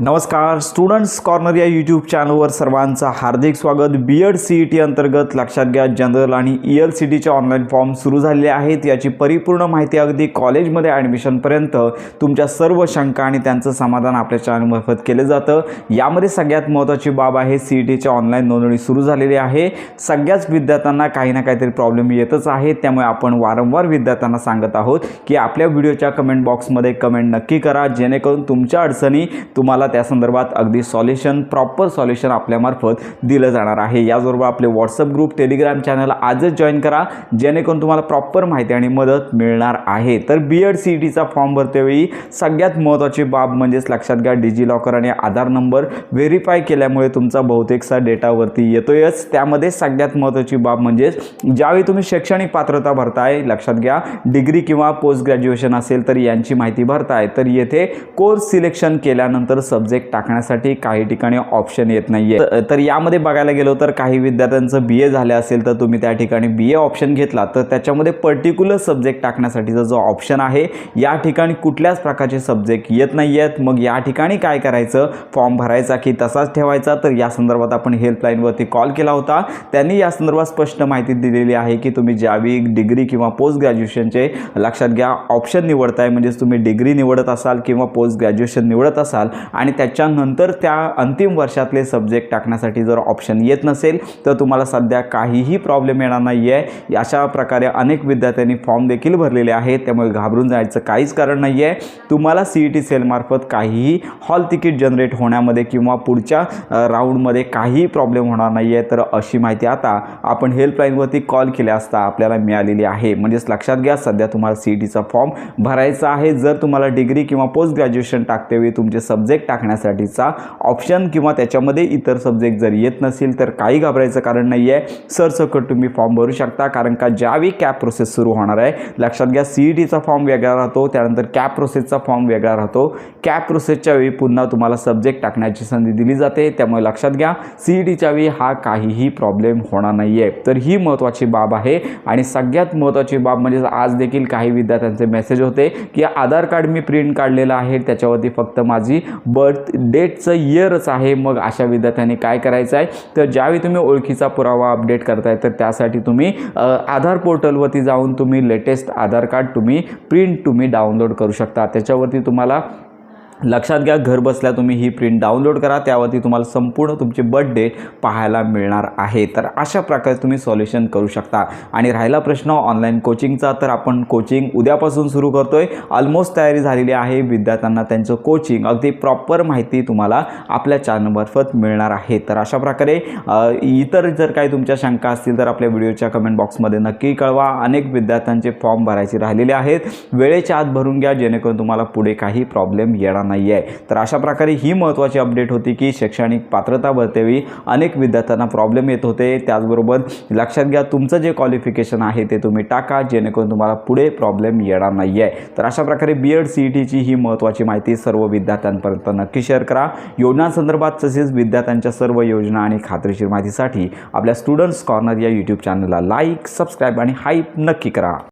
नमस्कार. Students corner या YouTube चॅनलवर सर्वांचं हार्दिक स्वागत. B Ed C E T अंतर्गत लक्षात घ्या जनरल आणि ई एल सी टीचे ऑनलाईन फॉर्म सुरू झालेले आहेत. याची परिपूर्ण माहिती अगदी कॉलेजमध्ये ॲडमिशनपर्यंत तुमच्या सर्व शंका आणि त्यांचं समाधान आपल्या चॅनलमार्फत केलं जातं. यामध्ये सगळ्यात महत्त्वाची बाब आहे सी ई टीची ऑनलाईन नोंदणी सुरू झालेली आहे. सगळ्याच विद्यार्थ्यांना काही ना काहीतरी प्रॉब्लेम येतच आहे. त्यामुळे आपण वारंवार विद्यार्थ्यांना सांगत आहोत की आपल्या व्हिडिओच्या कमेंट बॉक्समध्ये कमेंट नक्की करा जेणेकरून तुमच्या अडचणी तुम्हाला त्या संदर्भात अगदी सॉल्युशन प्रॉपर सॉल्युशन आपल्यामार्फत दिलं जाणार आहे. याचबरोबर आपले व्हॉट्सअप ग्रुप टेलिग्राम चॅनल आजच जॉईन करा जेणेकरून तुम्हाला प्रॉपर माहिती आणि मदत मिळणार आहे. तर बी एड सी ई टीचा फॉर्म भरतेवेळी सगळ्यात महत्त्वाची बाब म्हणजेच लक्षात घ्या डिजी लॉकर आणि आधार नंबर व्हेरीफाय केल्यामुळे तुमचा बहुतेकसा डेटावरती येतोयच. त्यामध्ये सगळ्यात महत्त्वाची बाब म्हणजेच ज्यावेळी तुम्ही शैक्षणिक पात्रता भरताय लक्षात घ्या डिग्री किंवा पोस्ट ग्रॅज्युएशन असेल तर यांची माहिती भरताय. तर येथे कोर्स सिलेक्शन केल्यानंतर सब्जेक्ट टाकण्यासाठी काही ठिकाणी ऑप्शन येत नाही आहे तर यामध्ये बघायला गेलो तर काही विद्यार्थ्यांचं बी ए झालं असेल तर तुम्ही त्या ठिकाणी बी ए ऑप्शन घेतला. तर त्याच्यामध्ये पर्टिक्युलर सब्जेक्ट टाकण्यासाठीचा जो ऑप्शन आहे या ठिकाणी कुठल्याच प्रकारचे सब्जेक्ट येत नाही आहेत मग या ठिकाणी काय करायचं? फॉर्म भरायचा की तसाच ठेवायचा? तर या संदर्भात आपण हेल्पलाईनवरती कॉल केला होता. त्यांनी या संदर्भात स्पष्ट माहिती दिलेली आहे की तुम्ही ज्यावेळी डिग्री किंवा पोस्ट ग्रॅज्युएशनचे लक्षात घ्या. ऑप्शन निवडताय म्हणजेच तुम्ही डिग्री निवडत असाल किंवा पोस्ट ग्रॅज्युएशन निवडत असाल आणि आणि त्याच्यानंतर त्या अंतिम वर्षातले सब्जेक्ट टाकण्यासाठी जर ऑप्शन येत नसेल तर तुम्हाला सध्या काहीही प्रॉब्लेम येणार नाही आहे अशा प्रकारे अनेक विद्यार्थ्यांनी फॉर्म देखील भरलेले आहेत. त्यामुळे घाबरून जायचं काहीच कारण नाही आहे तुम्हाला सी ई टी सेलमार्फत काहीही हॉल तिकीट जनरेट होण्यामध्ये किंवा पुढच्या राऊंडमध्ये काहीही प्रॉब्लेम होणार नाही आहे तर अशी माहिती आता आपण हेल्पलाईनवरती कॉल केल्या असता आपल्याला मिळालेली आहे. म्हणजेच लक्षात घ्या सध्या तुम्हाला सी ई टीचा फॉर्म भरायचा आहे. जर तुम्हाला डिग्री किंवा पोस्ट ग्रॅज्युएशन टाकतेवेळी तुमचे सब्जेक्ट टाकण्यासाठीचा ऑप्शन किंवा त्याच्यामध्ये इतर सब्जेक्ट जर येत नसेल तर काही घाबरायचं कारण नाही आहे सरसकट तुम्ही फॉर्म भरू शकता कारण का ज्यावेळी कॅप प्रोसेस सुरू होणार आहे लक्षात घ्या सी ई टीचा फॉर्म वेगळा राहतो त्यानंतर कॅप प्रोसेसचा फॉर्म वेगळा राहतो. कॅप प्रोसेसच्या वेळी पुन्हा तुम्हाला सब्जेक्ट टाकण्याची संधी दिली जाते. त्यामुळे लक्षात घ्या सी ई टीच्या वेळी हा काहीही प्रॉब्लेम होणार नाही आहे तर ही महत्त्वाची बाब आहे आणि सगळ्यात महत्त्वाची बाब म्हणजे आज देखील काही विद्यार्थ्यांचे मेसेज होते की आधार कार्ड मी प्रिंट काढलेलं आहे त्याच्यावरती फक्त माझी बर्थ डेटचं इयरच आहे. मग अशा विद्यार्थ्यांनी काय करायचं आहे? तर ज्यावेळी तुम्ही ओळखीचा पुरावा अपडेट करताय तर त्यासाठी तुम्ही आधार पोर्टलवरती जाऊन तुम्ही लेटेस्ट आधार कार्ड तुम्ही प्रिंट तुम्ही डाउनलोड करू शकता. त्याच्यावरती तुम्हाला लक्षात घ्या घर बसल्या तुम्ही ही प्रिंट डाउनलोड करा त्यावरती तुम्हाला संपूर्ण तुमचे बड्डे पाहायला मिळणार आहे. तर अशा प्रकारे तुम्ही सॉल्युशन करू शकता. आणि राहिला प्रश्न ऑनलाईन कोचिंगचा तर आपण कोचिंग उद्यापासून सुरू करतोय. ऑलमोस्ट तयारी झालेली आहे. विद्यार्थ्यांना त्यांचं कोचिंग अगदी प्रॉपर माहिती तुम्हाला आपल्या चॅनलमार्फत मिळणार आहे. तर अशा प्रकारे इतर जर काही तुमच्या शंका असतील तर आपल्या व्हिडिओच्या कमेंट बॉक्समध्ये नक्की कळवा. अनेक विद्यार्थ्यांचे फॉर्म भरायचे राहिलेले आहेत. वेळेच्या आत भरून घ्या जेणेकरून तुम्हाला पुढे काही प्रॉब्लेम येणार नाही आहे तर अशा प्रकारे ही महत्त्वाची अपडेट होती की शैक्षणिक पात्रता भरतेवेळी अनेक विद्यार्थ्यांना प्रॉब्लेम येत होते. त्याचबरोबर लक्षात घ्या तुमचं जे क्वालिफिकेशन आहे ते तुम्ही टाका जेणेकरून तुम्हाला पुढे प्रॉब्लेम येणार नाही आहे तर अशा प्रकारे बी एड सी ई टीची ही महत्त्वाची माहिती सर्व विद्यार्थ्यांपर्यंत नक्की शेअर करा. योजनांसंदर्भात तसेच विद्यार्थ्यांच्या सर्व योजना आणि खात्रीशीर माहितीसाठी आपल्या स्टुडंट्स कॉर्नर या यूट्यूब चॅनलला लाईक सबस्क्राईब आणि हाईप नक्की करा.